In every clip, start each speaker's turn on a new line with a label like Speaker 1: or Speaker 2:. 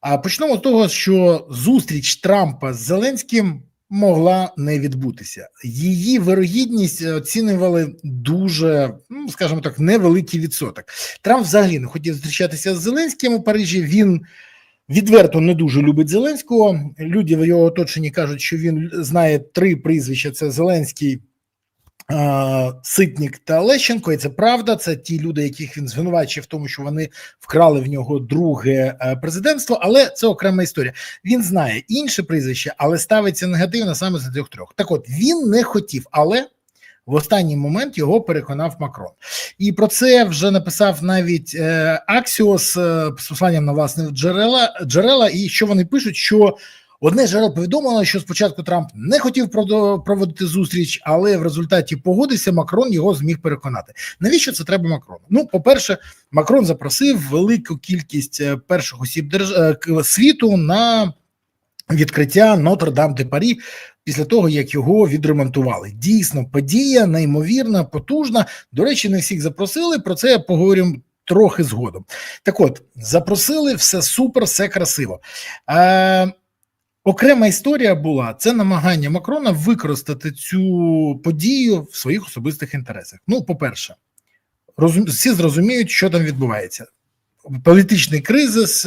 Speaker 1: А почнемо з того, що зустріч Трампа з Зеленським могла не відбутися. Її вирогідність оцінювали дуже, ну скажімо так, невеликий відсоток. Трамп взагалі не хотів зустрічатися з Зеленським у Парижі. Він відверто не дуже любить Зеленського. Люди в його оточенні кажуть, що він знає три прізвища: це Зеленський. Ситнік та Лещенко, і це правда. Це ті люди, яких він звинувачує в тому, що вони вкрали в нього друге президентство. Але це окрема історія. Він знає інше прізвище, але ставиться негативно саме за трьох трьох. Так, от він не хотів, але в останній момент його переконав Макрон, і про це вже написав навіть е, Аксіос з посланням на власне джерела джерела. І що вони пишуть, що Одне джерело повідомило, що спочатку Трамп не хотів проводити зустріч, але в результаті погодився. Макрон його зміг переконати. Навіщо це треба Макрону? Ну, по-перше, Макрон запросив велику кількість перших осіб держ... світу на відкриття Нотр-Дам де Парі. Після того як його відремонтували, дійсно подія неймовірна, потужна. До речі, не всіх запросили. Про це поговорю трохи згодом. Так, от запросили все супер, все красиво. Е, Окрема історія була це намагання Макрона використати цю подію в своїх особистих інтересах. Ну, по-перше, розум... всі зрозуміють, що там відбувається. Політичний кризис,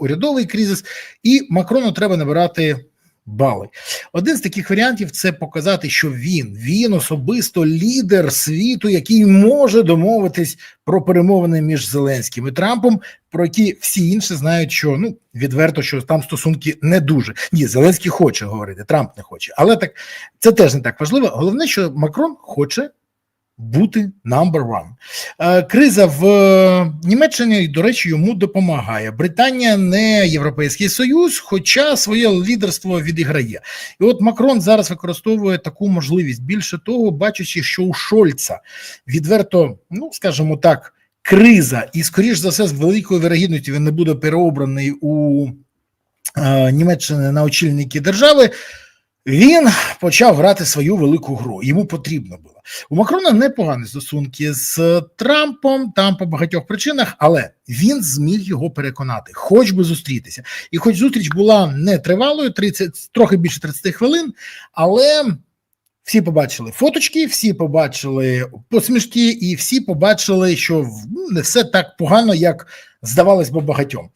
Speaker 1: урядовий кризис, і Макрону треба набирати бали. Один з таких варіантів це показати, що він він особисто лідер світу, який може домовитись про перемовини між Зеленським і Трампом, про які всі інші знають, що ну відверто, що там стосунки не дуже. Ні, Зеленський хоче говорити, Трамп не хоче, але так це теж не так важливо. Головне, що Макрон хоче бути number one. Е, криза в Німеччині, до речі, йому допомагає. Британія не Європейський Союз, хоча своє лідерство відіграє. І от Макрон зараз використовує таку можливість. Більше того, бачачи, що у Шольца відверто, ну скажімо так, криза, і, скоріш за все, з великою вирогідністю він не буде переобраний у е, Німеччини на очільники держави. Він почав грати свою велику гру. Йому потрібно було. У Макрона непогані стосунки з Трампом, там по багатьох причинах, але він зміг його переконати, хоч би зустрітися. І хоч зустріч була не тривалою, 30, трохи більше 30 хвилин, але всі побачили фоточки, всі побачили посмішки, і всі побачили, що ну, не все так погано, як здавалось би багатьом.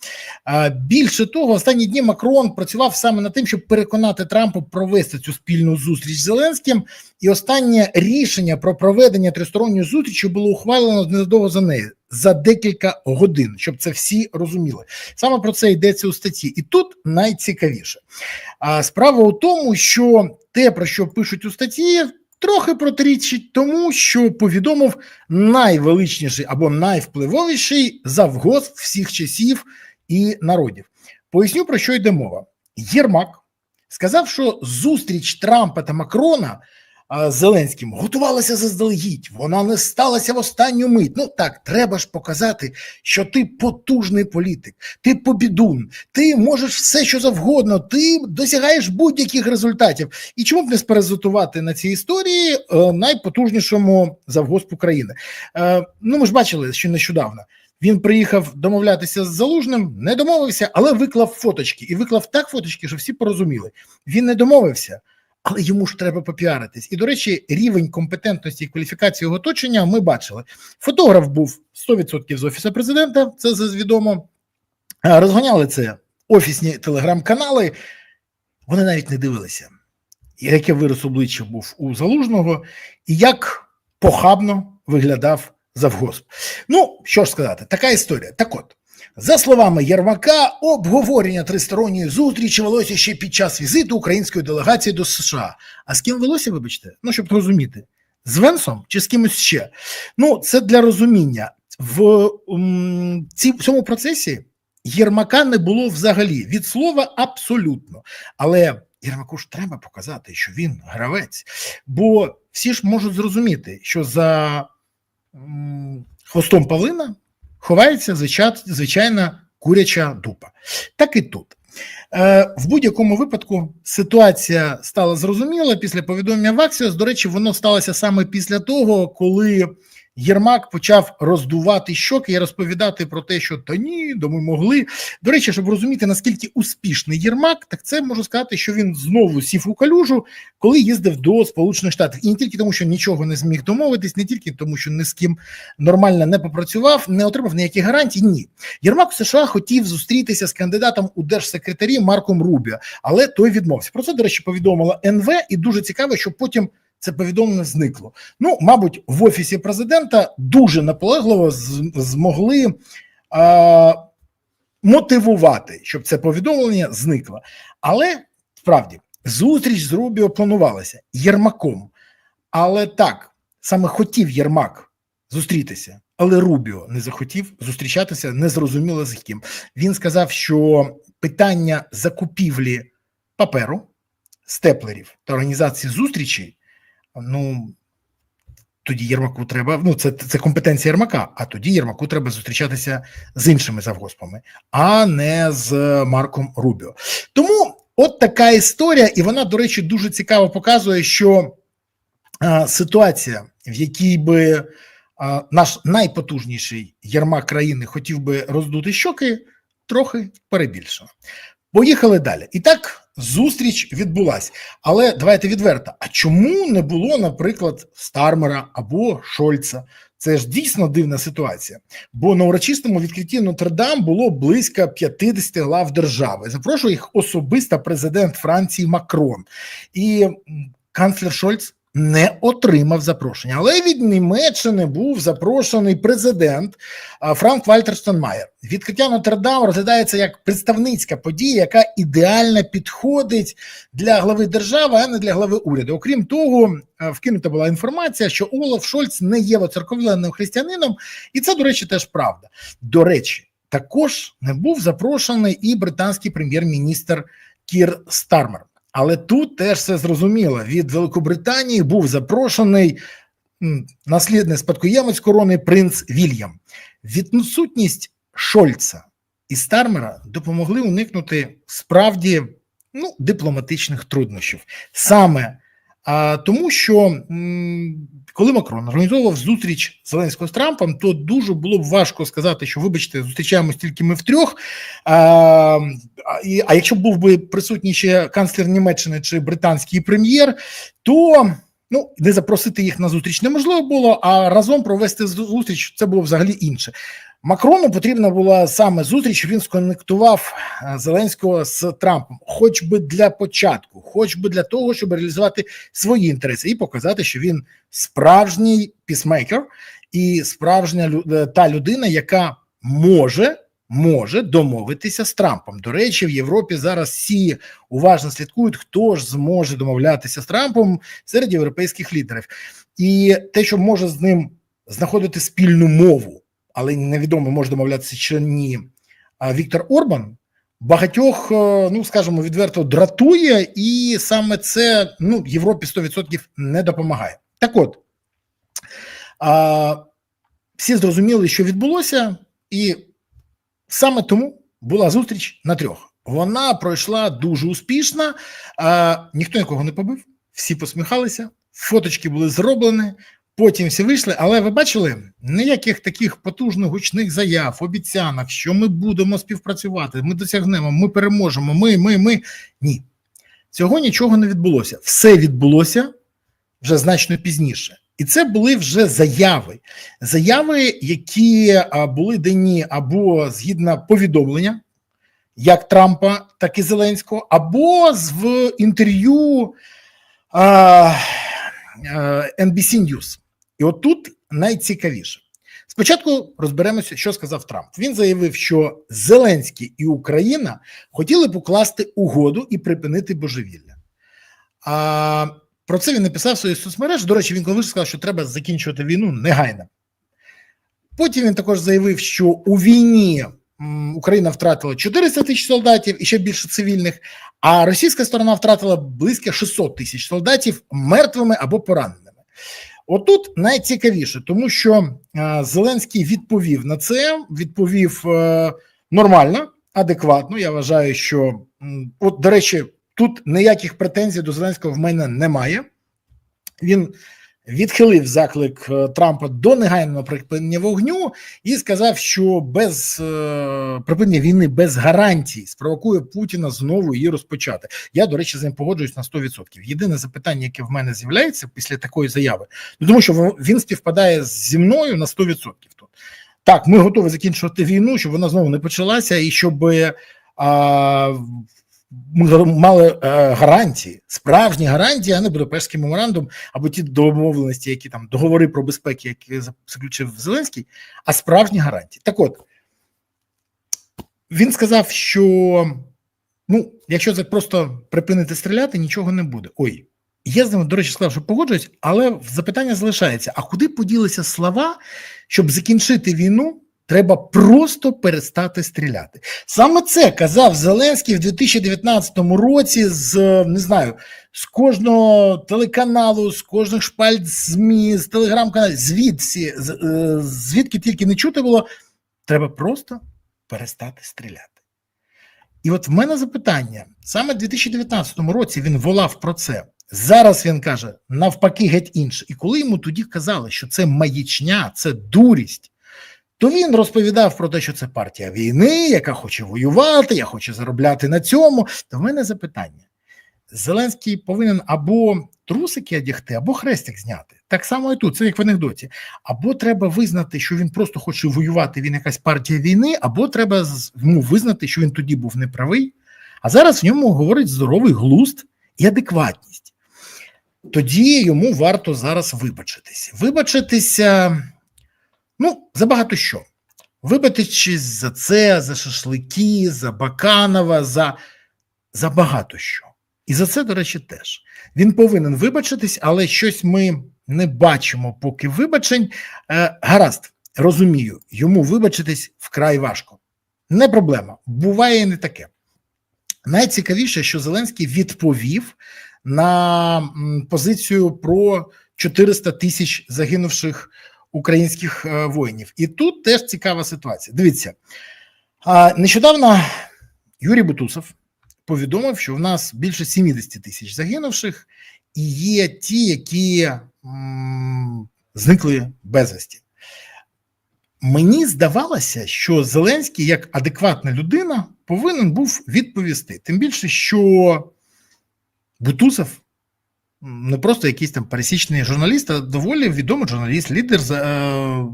Speaker 1: Більше того, останні дні Макрон працював саме над тим, щоб переконати Трампа провести цю спільну зустріч з Зеленським. І останнє рішення про проведення тристоронньої зустрічі було ухвалено незадовго за нею за декілька годин, щоб це всі розуміли. Саме про це йдеться у статті, і тут найцікавіше. Справа у тому, що те, про що пишуть у статті, трохи протирічить тому, що повідомив найвеличніший або найвпливовіший завгосп всіх часів і народів. Поясню про що йде мова. Єрмак сказав, що зустріч Трампа та Макрона Зеленським готувалася заздалегідь, вона не сталася в останню мить. Ну так, треба ж показати, що ти потужний політик, ти побідун, ти можеш все, що завгодно, ти досягаєш будь-яких результатів. І чому б не сперезутувати на цій історії е, найпотужнішому завгосп України? Е, ну ми ж бачили, що нещодавно. Він приїхав домовлятися з залужним, не домовився, але виклав фоточки і виклав так фоточки, що всі порозуміли. Він не домовився але йому ж треба попіаритись. І, до речі, рівень компетентності і кваліфікації його оточення ми бачили. Фотограф був 100% з офісу президента, це відомо. Розганяли це офісні телеграм-канали. Вони навіть не дивилися, яке вираз обличчя був у залужного, і як похабно виглядав завгосп. Ну, що ж сказати, така історія. Так от. За словами Єрмака, обговорення тристоронньої зустрічі велося ще під час візиту української делегації до США. А з ким велося, вибачте? Ну, щоб розуміти, з Венсом чи з кимось ще? Ну, це для розуміння. В ці, в цьому процесі Єрмака не було взагалі від слова абсолютно. Але Єрмаку ж треба показати, що він гравець, бо всі ж можуть зрозуміти, що за хвостом Павлина ховається звичайна куряча дупа. Так і тут. Е, в будь-якому випадку ситуація стала зрозуміла після повідомлення Ваксіос. Аксіос. До речі, воно сталося саме після того, коли Єрмак почав роздувати щоки і розповідати про те, що та ні, да ми могли. До речі, щоб розуміти наскільки успішний Єрмак, так це можу сказати, що він знову сів у калюжу, коли їздив до Сполучених Штатів, і не тільки тому, що нічого не зміг домовитись, не тільки тому, що ні з ким нормально не попрацював, не отримав ніяких гарантій. Ні, Єрмак у США хотів зустрітися з кандидатом у держсекретарі Марком Рубіо, але той відмовився. Про це, до речі, повідомила НВ, і дуже цікаво, що потім це повідомлення зникло. Ну, мабуть, в офісі президента дуже наполегливо змогли а, мотивувати, щоб це повідомлення зникло. Але справді зустріч з Рубіо планувалася Єрмаком. Але так саме хотів Єрмак зустрітися, але Рубіо не захотів зустрічатися, не зрозуміло з ким. Він сказав, що питання закупівлі паперу, степлерів та організації зустрічей, ну тоді Єрмаку треба. Ну, це, це компетенція Єрмака, а тоді Єрмаку треба зустрічатися з іншими завгоспами, а не з Марком Рубіо. Тому от така історія, і вона, до речі, дуже цікаво показує, що а, ситуація, в якій би а, наш найпотужніший Єрмак країни хотів би роздути щоки, трохи перебільшено. Поїхали далі. І так, зустріч відбулася. Але давайте відверто: а чому не було, наприклад, Стармера або Шольца? Це ж дійсно дивна ситуація. Бо на урочистому відкритті Нотр-Дам було близько 50 глав держави. Запрошує їх особисто президент Франції Макрон. І канцлер Шольц не отримав запрошення. Але від Німеччини був запрошений президент Франк Вальтер Штенмаєр. Відкриття Нотр-Дам розглядається як представницька подія, яка ідеально підходить для глави держави, а не для глави уряду. Окрім того, вкинута була інформація, що Олаф Шольц не є воцерковленим християнином, і це, до речі, теж правда. До речі, також не був запрошений і британський прем'єр-міністр Кір Стармер. Але тут теж все зрозуміло. Від Великобританії був запрошений наслідний спадкоємець корони принц Вільям. Відсутність Шольца і Стармера допомогли уникнути справді ну, дипломатичних труднощів. Саме а, тому, що коли Макрон організовував зустріч Зеленського з Трампом, то дуже було б важко сказати, що вибачте, зустрічаємось тільки ми втрьох. А, і, а якщо був би присутній ще канцлер Німеччини чи британський прем'єр, то ну не запросити їх на зустріч неможливо було, а разом провести зустріч це було взагалі інше. Макрону потрібна була саме зустріч. Він сконектував е, Зеленського з Трампом, хоч би для початку, хоч би для того, щоб реалізувати свої інтереси і показати, що він справжній пісмейкер і справжня е, та людина, яка може. Може домовитися з Трампом. До речі, в Європі зараз всі уважно слідкують, хто ж зможе домовлятися з Трампом серед європейських лідерів, і те, що може з ним знаходити спільну мову, але невідомо може домовлятися чи ні. Віктор Орбан багатьох, е, ну скажімо, відверто дратує, і саме це ну Європі 100% не допомагає. Так от а, всі зрозуміли, що відбулося, і саме тому була зустріч на трьох. Вона пройшла дуже успішно, а, ніхто нікого не побив, всі посміхалися, фоточки були зроблені. Потім всі вийшли, але ви бачили ніяких таких потужних гучних заяв, обіцянок, що ми будемо співпрацювати, ми досягнемо, ми переможемо. Ми, ми, ми. Ні, цього нічого не відбулося. Все відбулося вже значно пізніше. І це були вже заяви. Заяви, які були дані або згідно повідомлення, як Трампа, так і Зеленського, або в інтерв'ю NBC News. І от тут найцікавіше. Спочатку розберемося, що сказав Трамп. Він заявив, що Зеленський і Україна хотіли б укласти угоду і припинити божевілля. А про це він написав в своїй соцмережі. До речі, він коли сказав, що треба закінчувати війну негайно. Потім він також заявив, що у війні Україна втратила 400 тисяч солдатів і ще більше цивільних, а російська сторона втратила близько 600 тисяч солдатів мертвими або пораненими. Отут найцікавіше, тому що е, Зеленський відповів на це, відповів е, нормально, адекватно. Я вважаю, що от, до речі, тут ніяких претензій до Зеленського в мене немає. Він відхилив заклик е, Трампа до негайного припинення вогню і сказав, що без е, припинення війни без гарантій спровокує Путіна знову її розпочати. Я, до речі, з ним погоджуюсь на 100%. Єдине запитання, яке в мене з'являється після такої заяви, ну тому що він співпадає зі мною на 100% тут. Так, ми готові закінчувати війну, щоб вона знову не почалася, і щоб а, ми мали е, гарантії, справжні гарантії, а не Будапештський меморандум або ті домовленості, які там договори про безпеки, які заключив Зеленський, а справжні гарантії. Так от він сказав, що ну, якщо це просто припинити стріляти, нічого не буде. Ой, я з ним, до речі, сказав, що погоджуюсь, але запитання залишається: а куди поділися слова, щоб закінчити війну? Треба просто перестати стріляти. Саме це казав Зеленський в 2019 році. З не знаю, з кожного телеканалу, з кожних шпальт ЗМІ, з телеграм-каналів, звідси звідки тільки не чути було. Треба просто перестати стріляти. І от в мене запитання: саме в 2019 році він волав про це. Зараз він каже навпаки, геть інше. І коли йому тоді казали, що це маячня, це дурість. То він розповідав про те, що це партія війни, яка хоче воювати, я хочу заробляти на цьому. То в мене запитання: Зеленський повинен або трусики одягти, або хрестик зняти. Так само і тут, це як в анекдоті. Або треба визнати, що він просто хоче воювати, він якась партія війни, або треба йому визнати, що він тоді був неправий, а зараз в ньому говорить здоровий глузд і адекватність. Тоді йому варто зараз вибачитися. Вибачитися. Ну, за багато що. Вибачитись за це, за шашлики, за Баканова, за за багато що. І за це, до речі, теж. Він повинен вибачитись, але щось ми не бачимо, поки вибачень. Е, Гаразд, розумію, йому вибачитись вкрай важко. Не проблема. Буває і не таке. Найцікавіше, що Зеленський відповів на позицію про 400 тисяч загинувших українських е, воїнів. І тут теж цікава ситуація. Дивіться, нещодавно Юрій Бутусов повідомив, що в нас більше 70 тисяч загинувших, і є ті, які м, зникли безвісті. Мені здавалося, що Зеленський, як адекватна людина, повинен був відповісти. Тим більше, що Бутусов не просто якийсь там пересічний журналіст, а доволі відомий журналіст, лідер е,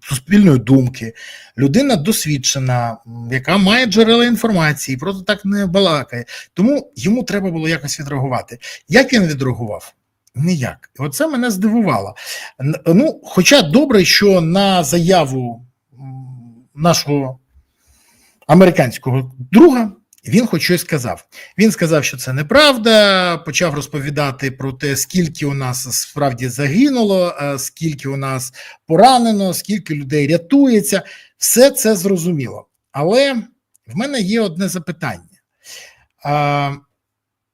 Speaker 1: суспільної думки, людина досвідчена, яка має джерела інформації, просто так не балакає. Тому йому треба було якось відреагувати. Як він відреагував? Ніяк. І оце мене здивувало. Ну, Хоча добре, що на заяву нашого американського друга. Він хоч щось сказав. Він сказав, що це неправда. Почав розповідати про те, скільки у нас справді загинуло, е, скільки у нас поранено, скільки людей рятується. Все це зрозуміло. Але в мене є одне запитання: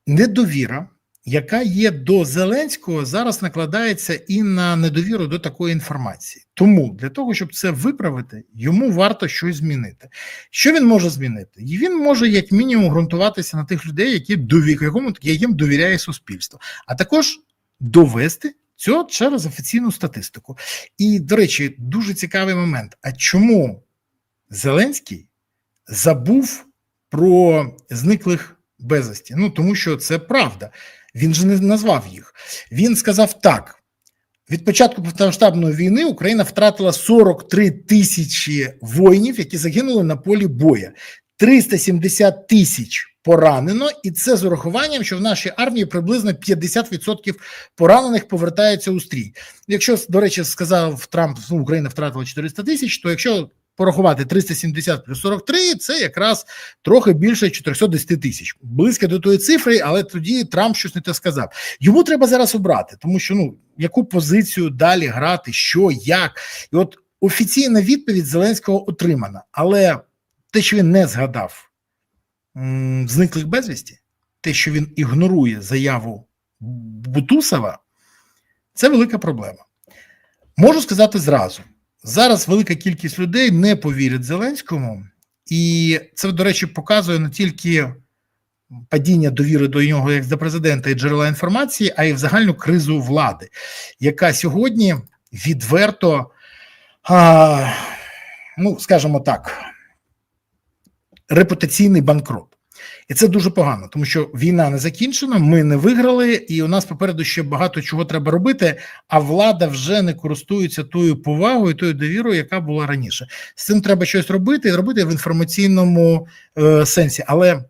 Speaker 1: недовіра яка є до Зеленського, зараз накладається і на недовіру до такої інформації. Тому для того, щоб це виправити, йому варто щось змінити. Що він може змінити? І він може, як мінімум, ґрунтуватися на тих людей, які довік, якому яким довіряє суспільство, а також довести. Цього через офіційну статистику. І, до речі, дуже цікавий момент. А чому Зеленський забув про зниклих безвісті? Ну тому що це правда. Він же не назвав їх. Він сказав так: від початку повномасштабної війни Україна втратила 43 тисячі воїнів, які загинули на полі боя, 370 тисяч поранено, і це з урахуванням, що в нашій армії приблизно 50% поранених повертаються у стрій. Якщо до речі, сказав Трамп, ну, Україна втратила 400 тисяч, то якщо порахувати 370 плюс 43, це якраз трохи більше 410 тисяч. Близько до тої цифри, але тоді Трамп щось не те сказав. Йому треба зараз обрати, тому що ну яку позицію далі грати, що, як. І от офіційна відповідь Зеленського отримана, але те, що він не згадав зниклих безвісті, те, що він ігнорує заяву Бутусова, це велика проблема. Можу сказати зразу. Зараз велика кількість людей не повірять Зеленському, і це, до речі, показує не тільки падіння довіри до нього як до президента і джерела інформації, а й в загальну кризу влади, яка сьогодні відверто, а, ну скажімо так, репутаційний банкрот. І це дуже погано, тому що війна не закінчена, ми не виграли, і у нас попереду ще багато чого треба робити. А влада вже не користується тою повагою, тою довірою, яка була раніше. З цим треба щось робити і робити в інформаційному е, сенсі, але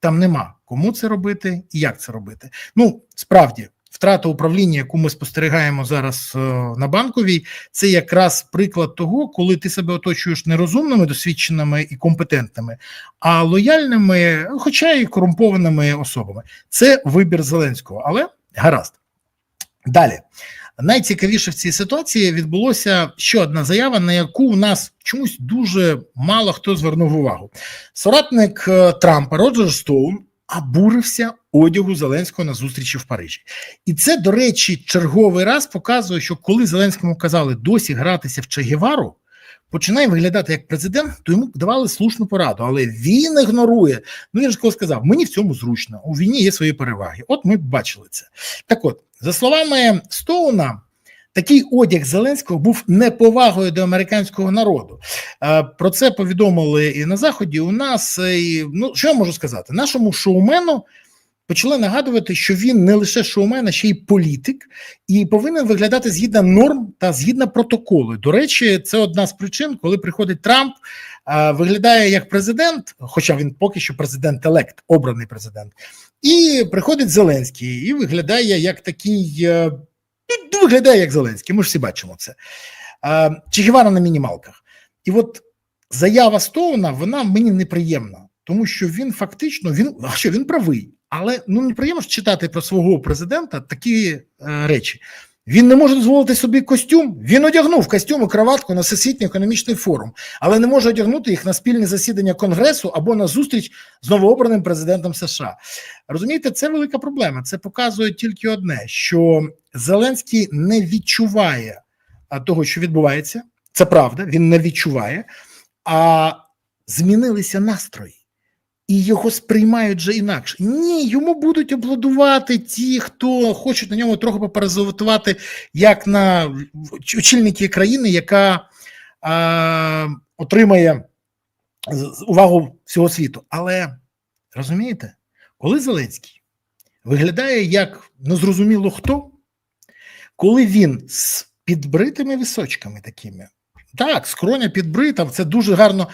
Speaker 1: там нема кому це робити і як це робити. Ну справді. Втрата управління, яку ми спостерігаємо зараз е, на банковій, це якраз приклад того, коли ти себе оточуєш не розумними, досвідченими і компетентними, а лояльними, хоча й корумпованими особами. Це вибір Зеленського, але гаразд. Далі. Найцікавіше в цій ситуації відбулося ще одна заява, на яку у нас чомусь дуже мало хто звернув увагу. Соратник е, Трампа Роджер Стоун обурився одягу Зеленського на зустрічі в Парижі. І це, до речі, черговий раз показує, що коли Зеленському казали досі гратися в Чегівару, починає виглядати як президент, то йому давали слушну пораду, але він ігнорує. Ну він ж коли сказав: мені в цьому зручно, у війні є свої переваги. От ми бачили це. Так от, за словами Стоуна. Такий одяг Зеленського був неповагою до американського народу. Про це повідомили і на заході. У нас і, ну що я можу сказати, нашому шоумену почали нагадувати, що він не лише шоумен, а ще й політик, і повинен виглядати згідно норм та згідно протоколу. До речі, це одна з причин, коли приходить Трамп, виглядає як президент, хоча він поки що президент-елект, обраний президент, і приходить Зеленський і виглядає як такий. Виглядає як Зеленський, ми ж всі бачимо це. Чегівара на мінімалках. І от заява Стоуна, вона мені неприємна, тому що він фактично він що він правий, але ну неприємно читати про свого президента такі е, речі. Він не може дозволити собі костюм. Він одягнув костюм і краватку на всесвітній економічний форум, але не може одягнути їх на спільне засідання Конгресу або на зустріч з новообраним президентом США. Розумієте, це велика проблема. Це показує тільки одне: що Зеленський не відчуває того, що відбувається. Це правда, він не відчуває, а змінилися настрої і його сприймають вже інакше. Ні, йому будуть обладувати ті, хто хочуть на ньому трохи попаразувати, як на очільники країни, яка а, отримає увагу всього світу. Але розумієте, коли Зеленський виглядає як незрозуміло хто, коли він з підбритими височками такими. Так, скроня підбрита, це дуже гарно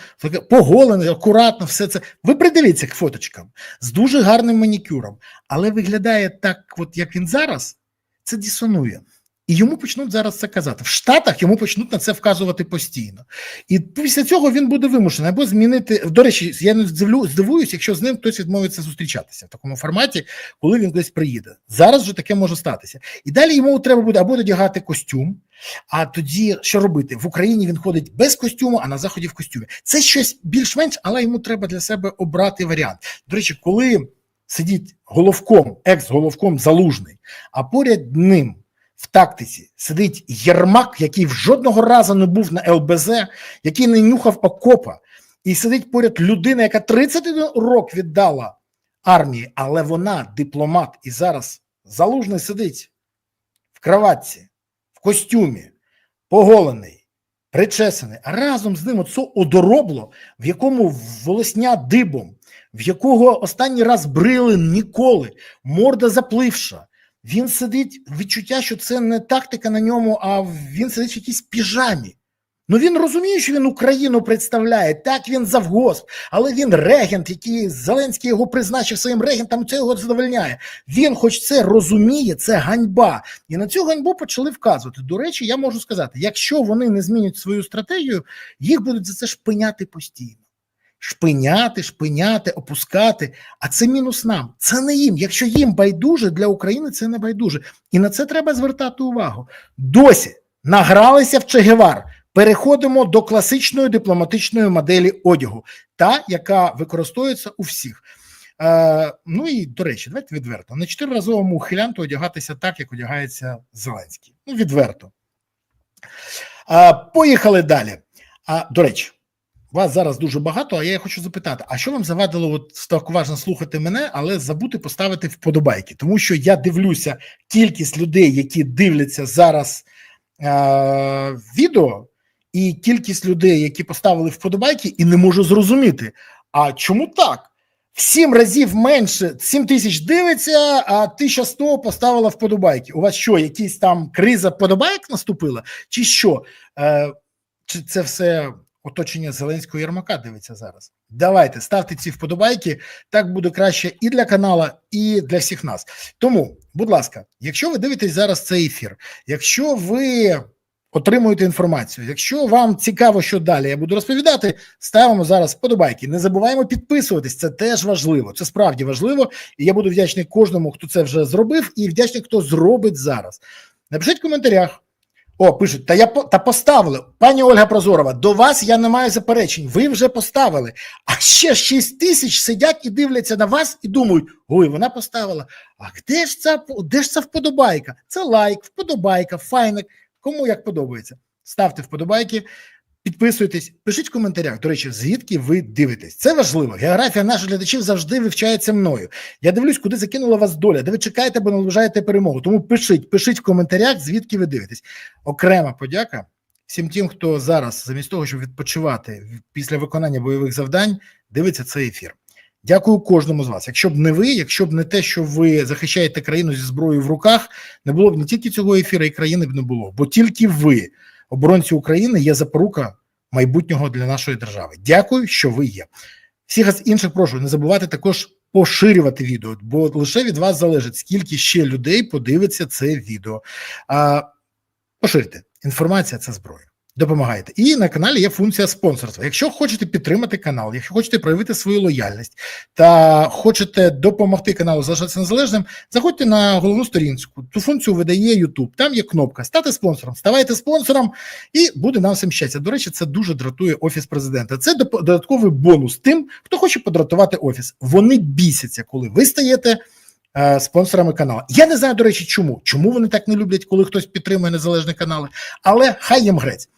Speaker 1: поголене, акуратно, все це. Ви придивіться к фоточкам з дуже гарним манікюром, але виглядає так, от як він зараз, це дисонує. І йому почнуть зараз це казати. В Штатах йому почнуть на це вказувати постійно. І після цього він буде вимушений або змінити. До речі, я не здивуюсь, якщо з ним хтось відмовиться зустрічатися в такому форматі, коли він десь приїде. Зараз вже таке може статися. І далі йому треба буде або додягати костюм. А тоді що робити? В Україні він ходить без костюму, а на заході в костюмі. Це щось більш-менш, але йому треба для себе обрати варіант. До речі, коли сидить головком, екс-головком залужний, а поряд ним в тактиці. Сидить Єрмак, який в жодного разу не був на ЛБЗ, який не нюхав окопа, і сидить поряд людина, яка 31 рок віддала армії, але вона дипломат, і зараз залужний сидить в кроватці в костюмі, поголений, причесаний, а разом з ним оце одоробло, в якому волосня дибом, в якого останній раз брили ніколи, морда запливша. Він сидить відчуття, що це не тактика на ньому, а він сидить в якійсь піжамі. Ну він розуміє, що він Україну представляє, так він завгосп, але він регент, який Зеленський його призначив своїм регентом, це його задовольняє. Він, хоч це розуміє, це ганьба. І на цю ганьбу почали вказувати. До речі, я можу сказати: якщо вони не змінять свою стратегію, їх будуть за це шпиняти постійно. Шпиняти, шпиняти, опускати. А це мінус нам. Це не їм. Якщо їм байдуже для України, це не байдуже. І на це треба звертати увагу. Досі награлися в Чегевар. Переходимо до класичної дипломатичної моделі одягу, та яка використовується у всіх. Е, Ну і до речі, давайте відверто на чотириразовому ухилянту одягатися так, як одягається Зеленський. Ну, відверто. Е, Поїхали далі. А до речі, Вас зараз дуже багато, а я хочу запитати: а що вам завадило от так уважно слухати мене, але забути поставити вподобайки? Тому що я дивлюся кількість людей, які дивляться зараз е- відео, і кількість людей, які поставили вподобайки, і не можу зрозуміти. А чому так? В сім разів менше 7 тисяч дивиться, а 1100 поставила вподобайки. У вас що, якісь там криза вподобайок наступила? Чи що? Е, Чи це все оточення Зеленського Єрмака дивиться зараз? Давайте ставте ці вподобайки. Так буде краще і для канала, і для всіх нас. Тому, будь ласка, якщо ви дивитесь зараз цей ефір, якщо ви отримуєте інформацію. Якщо вам цікаво, що далі я буду розповідати, ставимо зараз вподобайки. Не забуваємо підписуватись, це теж важливо. Це справді важливо, і я буду вдячний кожному, хто це вже зробив, і вдячний, хто зробить зараз. Напишіть в коментарях. О, пишуть, та я та поставили. Пані Ольга Прозорова, до вас я не маю заперечень. Ви вже поставили. А ще 6 тисяч сидять і дивляться на вас і думають: ой, вона поставила. А де ж ця де ж ця вподобайка? Це лайк, вподобайка, файник. Кому як подобається, ставте вподобайки, підписуйтесь, пишіть в коментарях. До речі, звідки ви дивитесь. Це важливо. Географія наших глядачів завжди вивчається мною. Я дивлюсь, куди закинула вас доля, де ви чекаєте, або наближаєте перемогу. Тому пишіть, пишіть в коментарях, звідки ви дивитесь. Окрема подяка всім тим, хто зараз, замість того, щоб відпочивати після виконання бойових завдань, дивиться цей ефір. Дякую кожному з вас. Якщо б не ви, якщо б не те, що ви захищаєте країну зі зброєю в руках, не було б не тільки цього ефіру, і країни б не було. Бо тільки ви, оборонці України, є запорука майбутнього для нашої держави. Дякую, що ви є. Всіх інших прошу не забувати також поширювати відео, бо лише від вас залежить, скільки ще людей подивиться це відео. А, Поширте інформація це зброя допомагаєте. І на каналі є функція спонсорства. Якщо хочете підтримати канал, якщо хочете проявити свою лояльність та хочете допомогти каналу залишатися незалежним, заходьте на головну сторінку. Ту функцію видає YouTube. Там є кнопка Стати спонсором. Ставайте спонсором, і буде нам всім щастя. До речі, це дуже дратує офіс президента. Це додатковий бонус тим, хто хоче подратувати офіс. Вони бісяться, коли ви стаєте. Е, спонсорами каналу. Я не знаю, до речі, чому. Чому вони так не люблять, коли хтось підтримує незалежні канали, але хай їм грець.